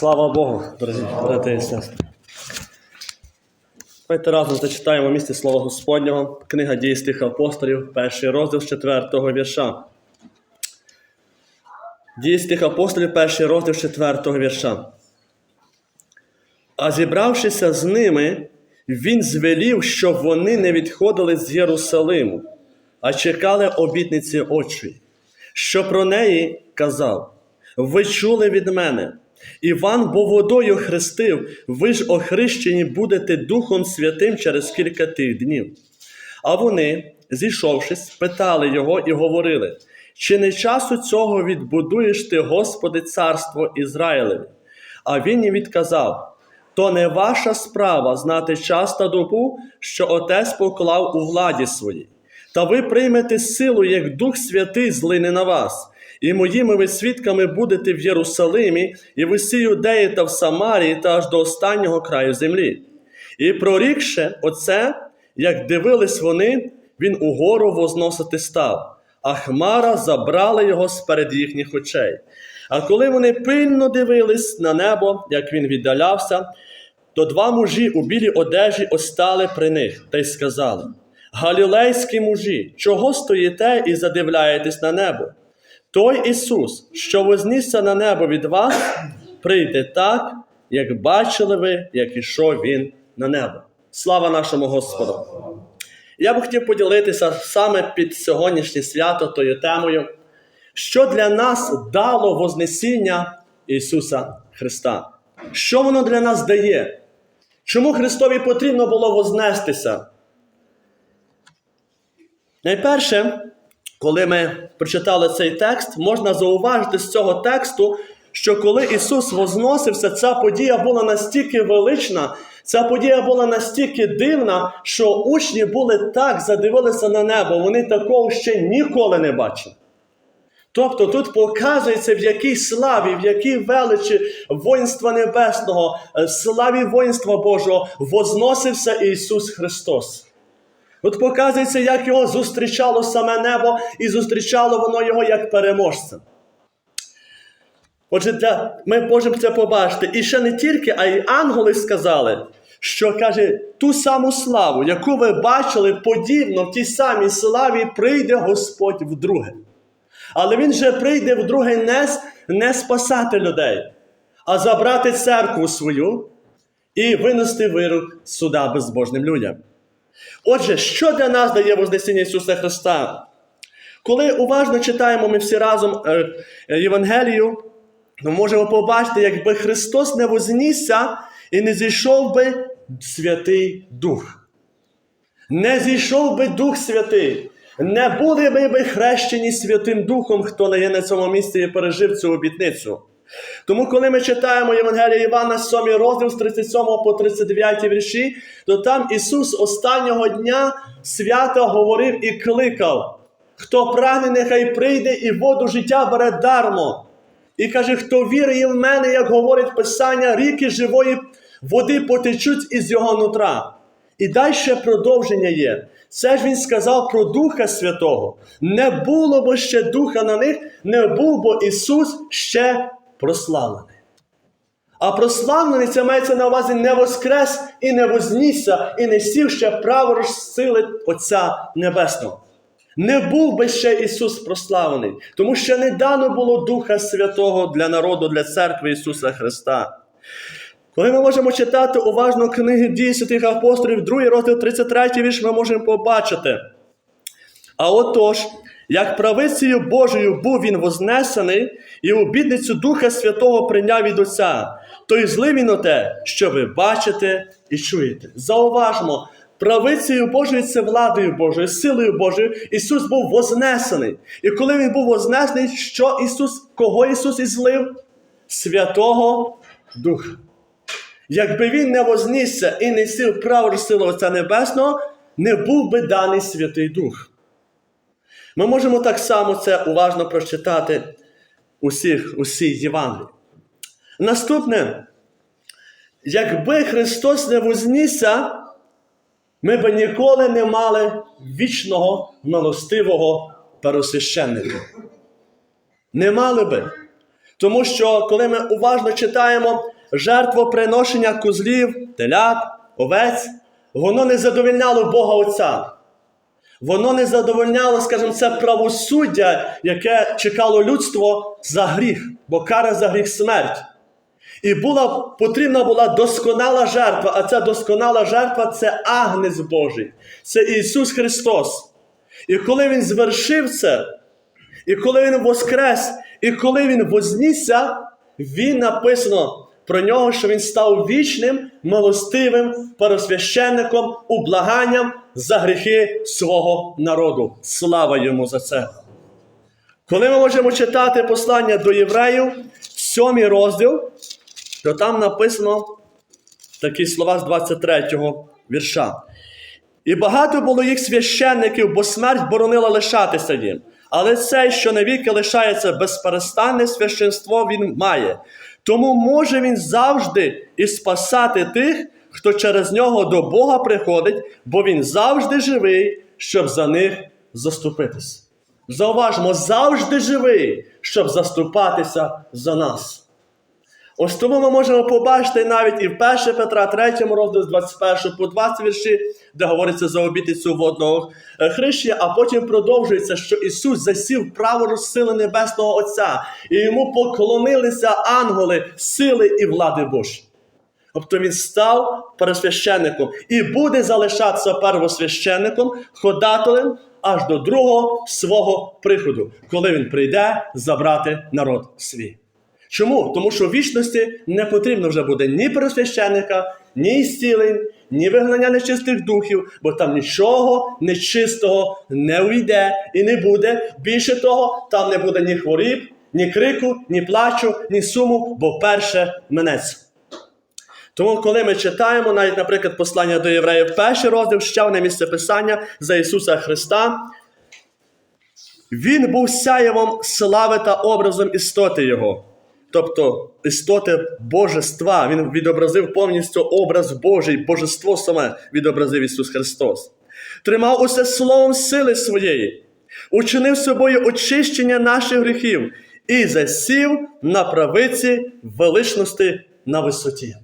Слава Богу, дорогі брати і сестри. Давайте разом зачитаємо місце Слова Господнього, книга дій стих апостолів, перший розділ з 4 вірша. Дії стих апостолів, перший розділ з 4 вірша. А зібравшися з ними, він звелів, щоб вони не відходили з Єрусалиму, а чекали обітниці очі, що про неї казав: Ви чули від мене. Іван бо водою хрестив, ви ж охрещені будете Духом Святим через кілька тих днів. А вони, зійшовшись, питали його і говорили: чи не часу цього відбудуєш ти, Господи, царство Ізраїлеві? А він їм відказав: то не ваша справа знати час та добу, що Отець поклав у владі своїй. Та ви приймете силу, як Дух Святий злине на вас, і моїми ви свідками будете в Єрусалимі, і в усій Юдеї та в Самарії, та аж до останнього краю землі. І прорікше оце, як дивились вони, він угору возносити став, а хмара забрала його сперед їхніх очей. А коли вони пильно дивились на небо, як він віддалявся, то два мужі у білій одежі остали при них та й сказали: Галілейські мужі, чого стоїте і задивляєтесь на небо? Той Ісус, що вознісся на небо від вас, прийде так, як бачили ви, як ішов Він на небо. Слава нашому Господу! Я б хотів поділитися саме під сьогоднішнє свято тою темою, що для нас дало Вознесіння Ісуса Христа. Що воно для нас дає? Чому Христові потрібно було вознестися? Найперше, коли ми прочитали цей текст, можна зауважити з цього тексту, що коли Ісус возносився, ця подія була настільки велична, ця подія була настільки дивна, що учні були так задивилися на небо, вони такого ще ніколи не бачили. Тобто тут показується, в якій славі, в якій величі воїнства небесного, е, славі воїнства Божого возносився Ісус Христос. Тут показується, як його зустрічало саме небо, і зустрічало воно його як переможця. Отже, для, ми можемо це побачити. І ще не тільки, а й ангели сказали, що каже, ту саму славу, яку ви бачили, подібно в тій самій славі прийде Господь вдруге. Але Він же прийде вдруге не, не спасати людей, а забрати церкву свою і винести вирок суда безбожним людям. Отже, що для нас дає Вознесіння Ісуса Христа? Коли уважно читаємо ми всі разом е, е, Євангелію, ми можемо побачити, якби Христос не вознісся і не зійшов би Святий Дух. Не зійшов би Дух Святий. Не були би хрещені Святим Духом, хто не є на цьому місці і пережив цю обітницю. Тому, коли ми читаємо Євангелія Івана, 7 розділ з 37 по 39 вірші, то там Ісус останнього дня свята говорив і кликав: хто прагне, нехай прийде і воду життя бере дармо. І каже, хто вірує в мене, як говорить Писання, ріки живої води потечуть із його нутра. І далі продовження є. Це ж він сказав про Духа Святого. Не було бо ще Духа на них, не був бо Ісус ще прославлений. А прославлений це мається на увазі не воскрес і не вознісся, і не сів ще праворуч сили Отця Небесного. Не був би ще Ісус прославлений, тому що не дано було Духа Святого для народу, для церкви Ісуса Христа. Коли ми можемо читати уважно книги дій святих апостолів, 2 розділ 33 вірш, ми можемо побачити. А отож, як правицею Божою був він вознесений, і обідницю Духа Святого прийняв від Отця, то й зли він оте, що ви бачите і чуєте. Зауважмо, правицею Божою це владою Божою, силою Божою, Ісус був вознесений. І коли Він був вознесений, що Ісус, кого Ісус ізлив? Святого Духа. Якби він не вознісся і не сів право силу Отця Небесного, не був би даний Святий Дух. Ми можемо так само це уважно прочитати усіх, усій Євангелії. Наступне, якби Христос не вознісся, ми б ніколи не мали вічного милостивого пересвященника. Не мали би. Тому що, коли ми уважно читаємо жертвоприношення козлів, телят, овець, воно не задовольняло Бога Отця. Воно не задовольняло, скажімо, це правосуддя, яке чекало людство за гріх, бо кара за гріх смерть. І була, потрібна була досконала жертва, а ця досконала жертва це Агнець Божий, це Ісус Христос. І коли Він звершив це, і коли Він воскрес, і коли Він вознісся, Він написано про нього, що Він став вічним, милостивим первосвященником, ублаганням за гріхи свого народу. Слава йому за це! Коли ми можемо читати послання до євреїв, сьомий розділ, то там написано такі слова з 23-го вірша. І багато було їх священників, бо смерть боронила лишатися їм. Але цей, що навіки лишається безперестанне священство, він має. Тому може він завжди і спасати тих, хто через нього до Бога приходить, бо він завжди живий, щоб за них заступитись. Зауважмо, завжди живий, щоб заступатися за нас. Ось тому ми можемо побачити навіть і в 1 Петра 3 розділі з 21 по 20 вірші, де говориться за обітницю водного хрещення, а потім продовжується, що Ісус засів право сили Небесного Отця, і йому поклонилися ангели сили і влади Божі. Тобто він став первосвященником і буде залишатися первосвященником, ходателем аж до другого свого приходу, коли він прийде забрати народ свій. Чому? Тому що в вічності не потрібно вже буде ні первосвященника, ні зцілень, ні вигнання нечистих духів, бо там нічого нечистого не увійде і не буде. Більше того, там не буде ні хворіб, ні крику, ні плачу, ні суму, бо перше минеться. Тому, коли ми читаємо, навіть, наприклад, послання до євреїв, перший розділ, ще одне місце писання за Ісуса Христа, Він був сяєвом слави та образом істоти Його. Тобто істоти божества. Він відобразив повністю образ Божий, божество саме відобразив Ісус Христос. Тримав усе словом сили своєї, учинив собою очищення наших гріхів і засів на правиці величності на висоті.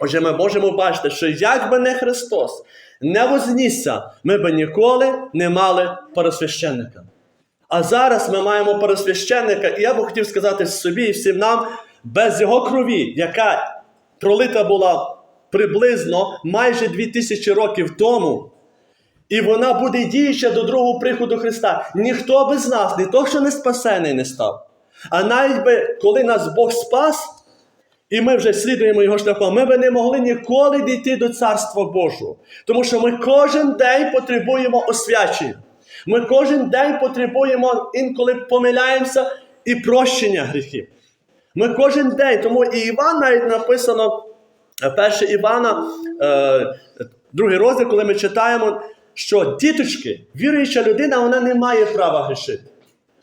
Отже, ми можемо бачити, що як би не Христос не вознісся, ми би ніколи не мали пересвященника. А зараз ми маємо пересвященника, і я би хотів сказати собі і всім нам, без його крові, яка пролита була приблизно майже 2000 років тому, і вона буде діюча до другого приходу Христа. Ніхто без нас, не то, що не спасений не став. А навіть би, коли нас Бог спас, і ми вже слідуємо його шляхом, ми би не могли ніколи дійти до Царства Божого. Тому що ми кожен день потребуємо освячення. Ми кожен день потребуємо, інколи помиляємося і прощення гріхів. Ми кожен день, тому і Іван навіть написано, е, перше Івана, е, другий розділ, коли ми читаємо, що діточки, віруюча людина, вона не має права грішити.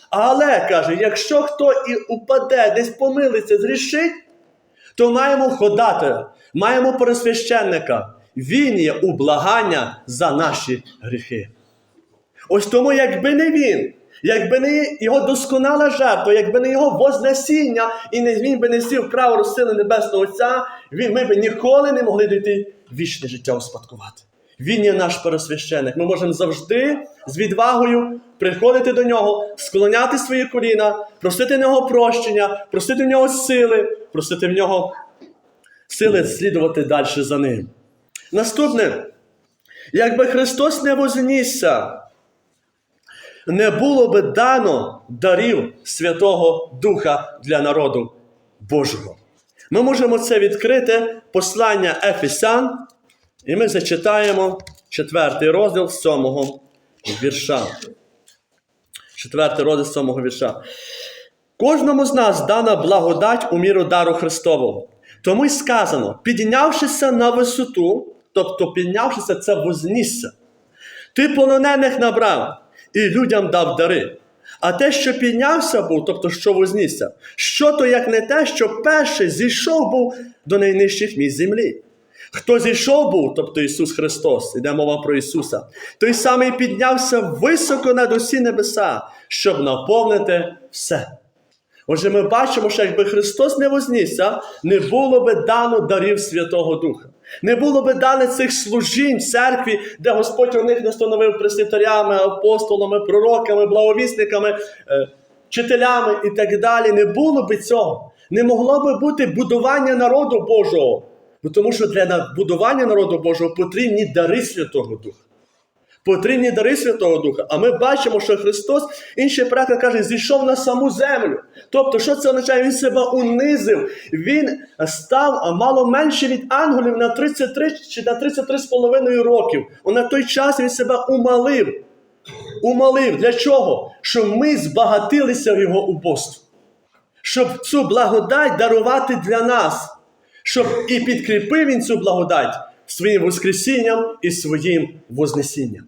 Але каже, якщо хто і упаде, десь помилиться, зрішить, то маємо ходати, маємо пересвященника. Він є ублагання за наші гріхи. Ось тому, якби не він, якби не його досконала жертва, якби не його вознесіння, і не він би не сів право розсили Небесного Отця, він, ми б ніколи не могли дійти вічне життя успадкувати. Він є наш пересвященик. Ми можемо завжди з відвагою приходити до нього, склоняти свої коліна, просити в нього прощення, просити в нього сили, просити в нього сили слідувати далі за ним. Наступне, якби Христос не вознісся, не було би дано дарів Святого Духа для народу Божого. Ми можемо це відкрити послання Ефесян, і ми зачитаємо четвертий розділ сьомого вірша. Четвертий розділ сьомого вірша. Кожному з нас дана благодать у міру дару Христового. Тому й сказано, піднявшися на висоту, тобто піднявшися, це вознісся. Ти полонених набрав і людям дав дари. А те, що піднявся був, тобто що вознісся, що то як не те, що перший зійшов був до найнижчих місць землі. Хто зійшов був, тобто Ісус Христос, іде мова про Ісуса, той самий піднявся високо над усі небеса, щоб наповнити все. Отже, ми бачимо, що якби Христос не вознісся, не було би дано дарів Святого Духа. Не було би дане цих служінь в церкві, де Господь у них настановив пресвітерями, апостолами, пророками, благовісниками, е, вчителями і так далі. Не було би цього. Не могло би бути будування народу Божого. Бо Тому що для будування народу Божого потрібні дари Святого Духа. Потрібні дари Святого Духа. А ми бачимо, що Христос, інший переклад каже, зійшов на саму землю. Тобто, що це означає? Він себе унизив. Він став мало менше від ангелів на 33 чи на 33,5 років. На той час він себе умалив. Умалив. Для чого? Щоб ми збагатилися в його убостві. Щоб цю благодать дарувати для нас. Щоб і підкріпив він цю благодать своїм Воскресінням і своїм Вознесінням.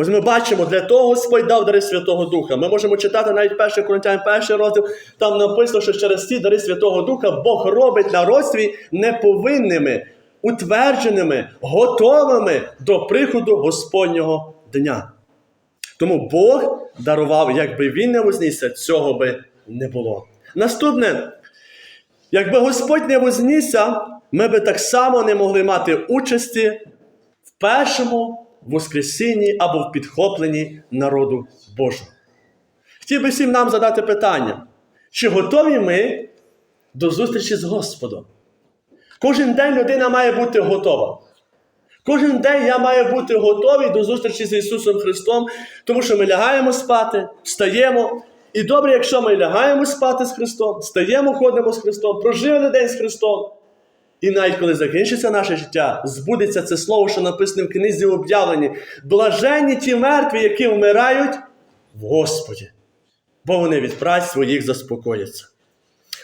Ось ми бачимо, для того Господь дав дари Святого Духа. Ми можемо читати навіть 1 Коринтян, перший розділ, там написано, що через ці дари Святого Духа Бог робить народ неповинними, утвердженими, готовими до приходу Господнього дня. Тому Бог дарував, якби він не вознісся, цього би не було. Наступне, якби Господь не вознісся, ми би так само не могли мати участі в першому Воскресінні або в підхопленні народу Божого. Хотів би всім нам задати питання, чи готові ми до зустрічі з Господом? Кожен день людина має бути готова. Кожен день я маю бути готовий до зустрічі з Ісусом Христом, тому що ми лягаємо спати, встаємо. І добре, якщо ми лягаємо спати з Христом, встаємо, ходимо з Христом, прожили день з Христом. І навіть коли закінчиться наше життя, збудеться це слово, що написане в книзі об'явлені. Блаженні ті мертві, які вмирають в Господі, бо вони від праць своїх заспокояться.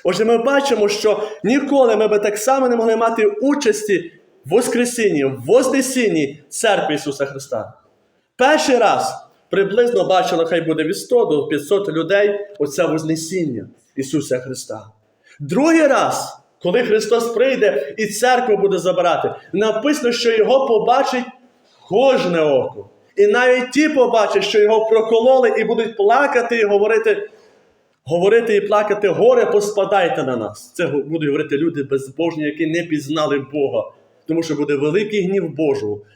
Отже, ми бачимо, що ніколи ми би так само не могли мати участі в Воскресінні, в Вознесінні церкви Ісуса Христа. Перший раз приблизно бачило, хай буде від 100 до 500 людей оце Вознесіння Ісуса Христа. Другий раз, коли Христос прийде і церкву буде забирати, написано, що Його побачить кожне око. І навіть ті побачать, що його прокололи і будуть плакати і говорити, говорити і плакати, горе поспадайте на нас. Це будуть говорити люди безбожні, які не пізнали Бога. Тому що буде великий гнів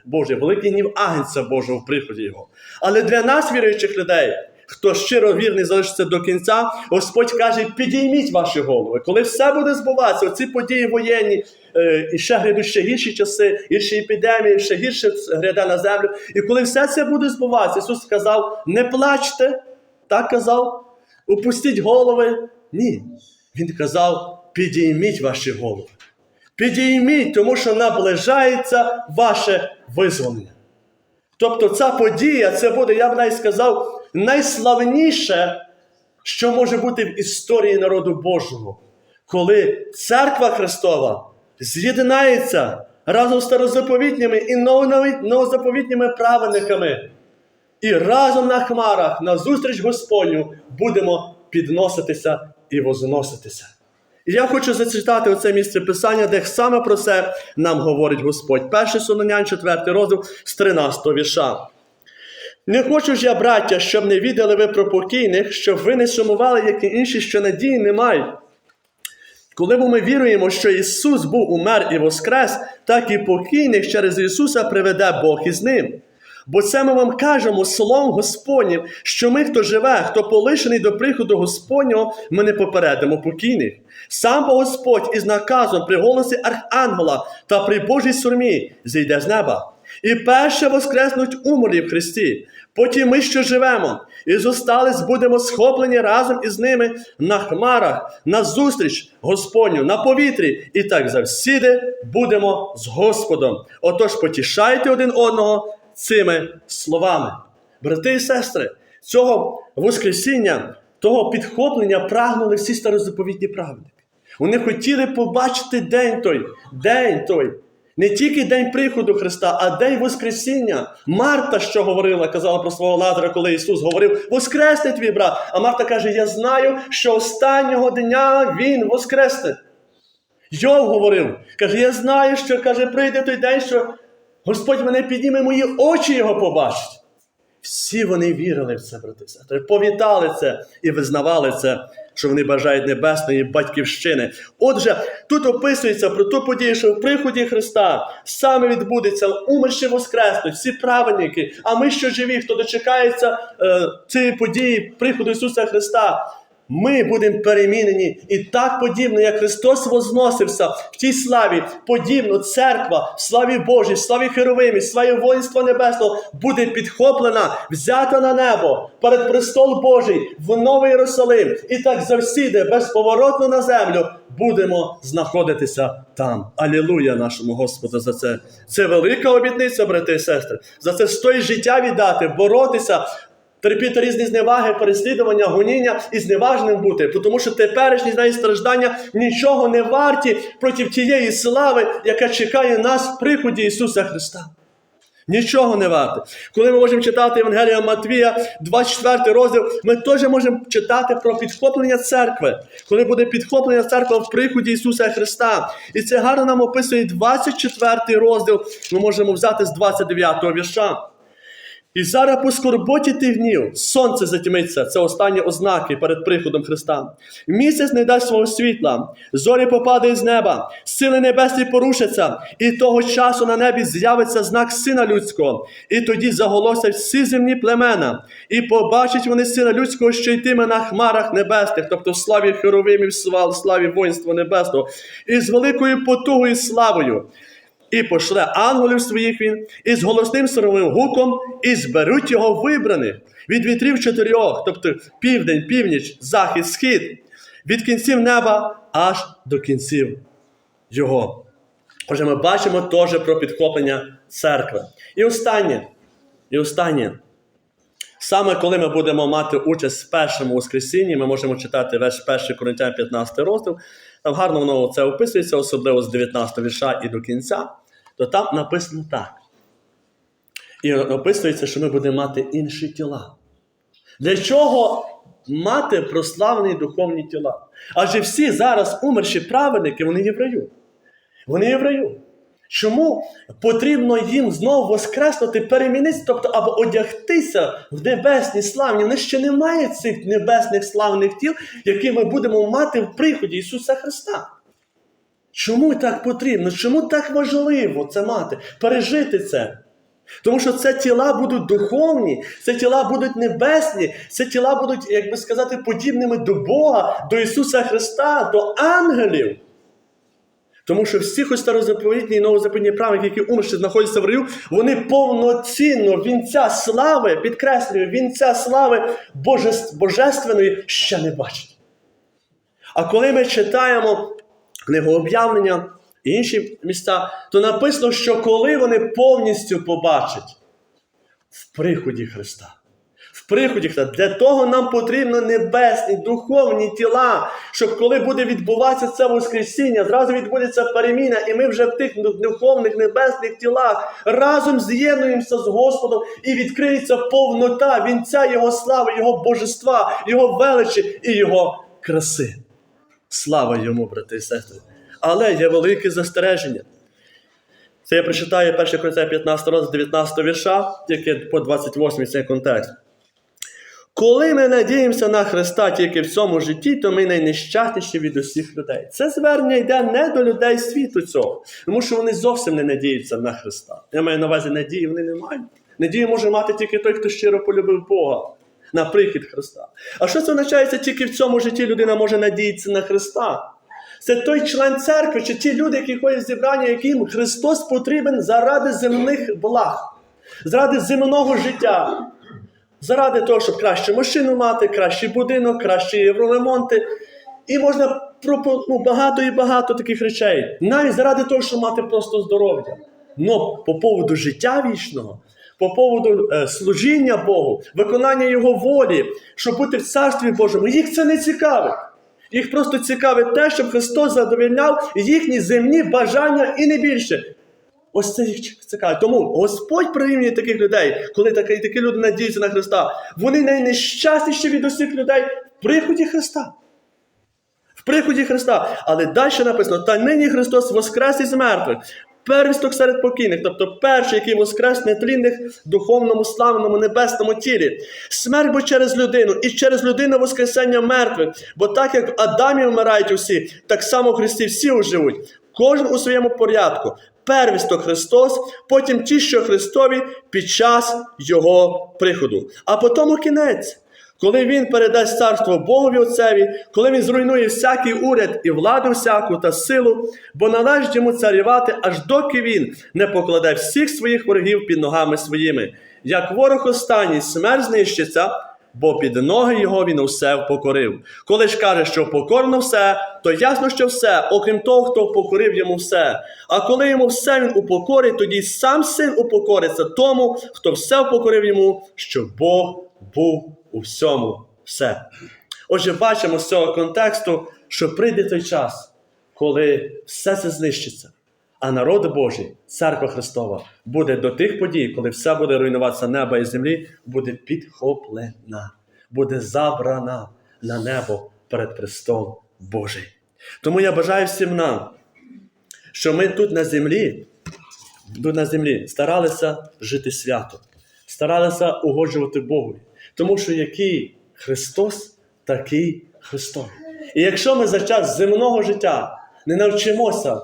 Божий, великий гнів Агнця Божого в приході Його. Але для нас, віруючих людей, хто щиро вірний залишиться до кінця, Господь каже: підійміть ваші голови. Коли все буде збуватися, оці події воєнні, е, і ще грядуть ще гірші часи, гірші епідемії, ще гірше гряде на землю. І коли все це буде збуватися, Ісус сказав: не плачте, так казав, опустіть голови. Ні. Він казав: підійміть ваші голови. Підійміть, тому що наближається ваше визволення. Тобто ця подія, це буде, я б навіть сказав, найславніше, що може бути в історії народу Божого, коли церква Христова з'єднається разом з старозаповітніми і новозаповітніми праведниками. І разом на хмарах, на зустріч Господню, будемо підноситися і возноситися. І я хочу зачитати оце місце писання, де саме про це нам говорить Господь. Перший Солонян, 4 розділ з 13 вірша. Не хочу ж я, браття, щоб не відали ви про покійних, щоб ви не сумували, як і інші, що надії не мають. Коли ми віруємо, що Ісус був умер і воскрес, так і покійних через Ісуса приведе Бог із ним. Бо це ми вам кажемо словом Господнім, що ми, хто живе, хто полишений до приходу Господнього, ми не попередимо покійних. Сам бо Господь із наказом при голосі архангела та при Божій сурмі зійде з неба. І перше воскреснуть умерлі в Христі. Потім ми, що живемо, і зостались, будемо схоплені разом із ними на хмарах, на зустріч Господню, на повітрі, і так завсіди будемо з Господом. Отож потішайте один одного цими словами. Брати і сестри, цього Воскресіння, того підхоплення прагнули всі старозаповітні праведники. Вони хотіли побачити день той, день той. Не тільки день приходу Христа, а день Воскресіння. Марта, що говорила, казала про свого Лазаря, коли Ісус говорив: Воскресне твій брат. А Марта каже: Я знаю, що останнього дня Він воскресне. Йов говорив, каже: Я знаю, що каже, прийде той день, що Господь мене підніме, мої очі його побачать. Всі вони вірили в це, брати сестри, повітали це і визнавали це, що вони бажають небесної батьківщини. Отже, тут описується про ту подію, що в приході Христа саме відбудеться умерші воскреснуть, всі праведники. А ми, що живі, хто дочекається е, цієї події, приходу Ісуса Христа. Ми будемо перемінені і так подібно, як Христос возносився в тій славі, подібно церква в славі Божій, в славі Херовимі, в славі воїнства небесного буде підхоплена, взята на небо перед престол Божий в Новий Єрусалим. І так завсіди, безповоротно на землю, будемо знаходитися там. Алілуя нашому Господу за це. Це велика обітниця, брати і сестри. За це стоїть життя віддати, боротися. Терпіти різні зневаги, переслідування, гоніння і зневажним бути, тому що теперішні знаєте, страждання нічого не варті проти тієї слави, яка чекає нас в приході Ісуса Христа. Нічого не варте. Коли ми можемо читати Євангелія Матвія, 24 розділ, ми теж можемо читати про підхоплення церкви, коли буде підхоплення церкви в приході Ісуса Христа. І це гарно нам описує 24 розділ. Ми можемо взяти з 29 вірша. І зараз по скорботі тих сонце затьмиться, це останні ознаки перед приходом Христа. Місяць не дасть свого світла, зорі попадають з неба, сили небесні порушаться, і того часу на небі з'явиться знак Сина Людського, і тоді заголосять всі земні племена, і побачать вони Сина Людського, що йтиме на хмарах небесних, тобто в славі Херовимів, славі воїнства небесного, і з великою потугою славою. І пошле ангелів своїх він, і з голосним сировим гуком, і зберуть його вибраних від вітрів чотирьох, тобто південь, північ, захід, схід, від кінців неба аж до кінців його. Отже, ми бачимо теж про підхоплення церкви. І останнє, і останнє. Саме коли ми будемо мати участь в першому Воскресінні, ми можемо читати весь 1 Коринтян 15 розділ. Там гарно воно це описується, особливо з 19 вірша і до кінця, то там написано так. І описується, що ми будемо мати інші тіла. Для чого мати прославлені духовні тіла? Адже всі зараз умерші праведники, вони є в раю. Вони є в раю. Чому потрібно їм знову воскреснути, перемінитися, тобто або одягтися в небесні славні? Вони ще не мають цих небесних славних тіл, які ми будемо мати в приході Ісуса Христа. Чому так потрібно? Чому так важливо це мати? Пережити це? Тому що це тіла будуть духовні, це тіла будуть небесні, це тіла будуть, як би сказати, подібними до Бога, до Ісуса Христа, до ангелів. Тому що всі хоч старозаповітні і новозаповітні праведники, які умерші знаходяться в раю, вони повноцінно вінця слави, підкреслюю, вінця слави божественної ще не бачать. А коли ми читаємо книгу об'явлення і інші місця, то написано, що коли вони повністю побачать в приході Христа. Приході Для того нам потрібно небесні, духовні тіла, щоб коли буде відбуватися це Воскресіння, зразу відбудеться переміна, і ми вже в тих духовних небесних тілах разом з'єднуємося з Господом і відкриється повнота вінця Його слави, Його божества, Його величі і Його краси. Слава йому, брати і сестри. Але є велике застереження. Це я прочитаю 1 Коринця 15 розділ 19 вірша, тільки по 28 цей контекст. Коли ми надіємося на Христа тільки в цьому житті, то ми найнещасніші від усіх людей. Це звернення йде не до людей світу цього, тому що вони зовсім не надіються на Христа. Я маю на увазі надії вони не мають. Надію може мати тільки той, хто щиро полюбив Бога на прихід Христа. А що це означає, це тільки в цьому житті людина може надіятися на Христа? Це той член церкви, чи ті люди, які ходять в зібрання, яким Христос потрібен заради земних благ, заради земного життя. Заради того, щоб кращу машину мати, кращий будинок, кращі євроремонти. І можна ну, багато і багато таких речей. Навіть заради того, щоб мати просто здоров'я. Но по поводу життя вічного, по поводу е, служіння Богу, виконання Його волі, щоб бути в Царстві Божому, їх це не цікавить. Їх просто цікавить те, щоб Христос задовільняв їхні земні бажання і не більше. Ось це їх цікавить. Тому Господь прирівнює таких людей, коли такі, такі люди надіються на Христа. Вони найнещасніші від усіх людей в приході Христа. В приході Христа. Але далі написано: та нині Христос воскрес із мертвих. первісток серед покійних, тобто перший, який воскрес в нетлінних духовному славному небесному тілі. Смерть бо через людину, і через людину воскресення мертвих. Бо так як в Адамі вмирають усі, так само в Христі всі оживуть. Кожен у своєму порядку. Первісток Христос, потім ті, що Христові під час Його приходу. А потім кінець. Коли він передасть царство Богові Отцеві, коли він зруйнує всякий уряд і владу всяку та силу, бо належить йому царювати, аж доки він не покладе всіх своїх ворогів під ногами своїми. Як ворог останній смерть знищиться, бо під ноги його він усе впокорив. Коли ж каже, що покорно все, то ясно, що все, окрім того, хто покорив йому все. А коли йому все він упокорить, тоді сам син упокориться тому, хто все впокорив йому, щоб Бог був у всьому все. Отже, бачимо з цього контексту, що прийде той час, коли все це знищиться. А народ Божий, церква Христова, буде до тих подій, коли все буде руйнуватися неба і землі, буде підхоплена, буде забрана на небо перед престолом Божий. Тому я бажаю всім нам, що ми тут на землі, тут на землі старалися жити свято, старалися угоджувати Богу. Тому що який Христос, такий Христос. І якщо ми за час земного життя не навчимося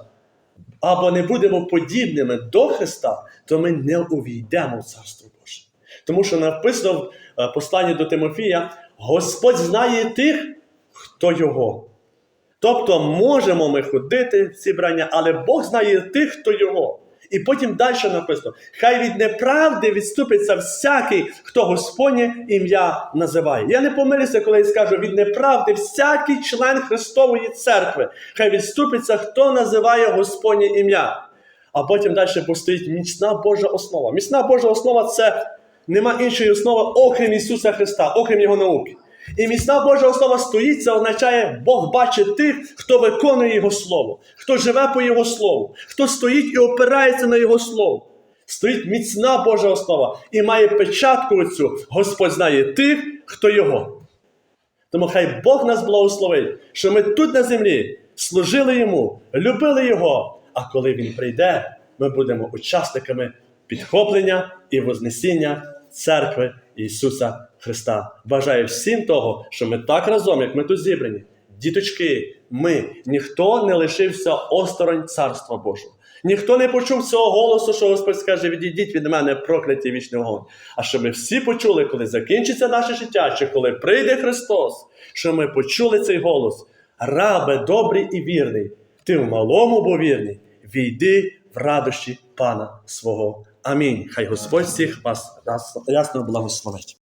або не будемо подібними до Христа, то ми не увійдемо в Царство Боже. Тому що написано в е, посланні до Тимофія: Господь знає тих, хто його. Тобто можемо ми ходити в зібрання, але Бог знає тих, хто його. І потім далі написано: хай від неправди відступиться всякий, хто Господнє ім'я називає. Я не помилюся, коли я скажу від неправди всякий член Христової церкви. Хай відступиться, хто називає Господнє ім'я. А потім далі постоїть міцна Божа основа. Міцна Божа основа це нема іншої основи, окрім Ісуса Христа, окрім Його науки. І міцна Божа основа стоїть, це означає, Бог бачить тих, хто виконує Його Слово, хто живе по Його Слову, хто стоїть і опирається на Його Слово. Стоїть міцна Божа основа і має печатку цю. Господь знає тих, хто Його. Тому хай Бог нас благословить, що ми тут на землі служили Йому, любили Його. А коли Він прийде, ми будемо учасниками підхоплення і вознесіння церкви Ісуса Христа. Бажаю всім того, що ми так разом, як ми тут зібрані, діточки, ми, ніхто не лишився осторонь Царства Божого. Ніхто не почув цього голосу, що Господь скаже: відійдіть від мене, прокляті вічний вогонь. А щоб ми всі почули, коли закінчиться наше життя, чи коли прийде Христос, що ми почули цей голос. Рабе добрий і вірний, ти в малому бо вірний, війди в радощі Пана свого. Амінь. Хай Господь всіх вас ясно благословить.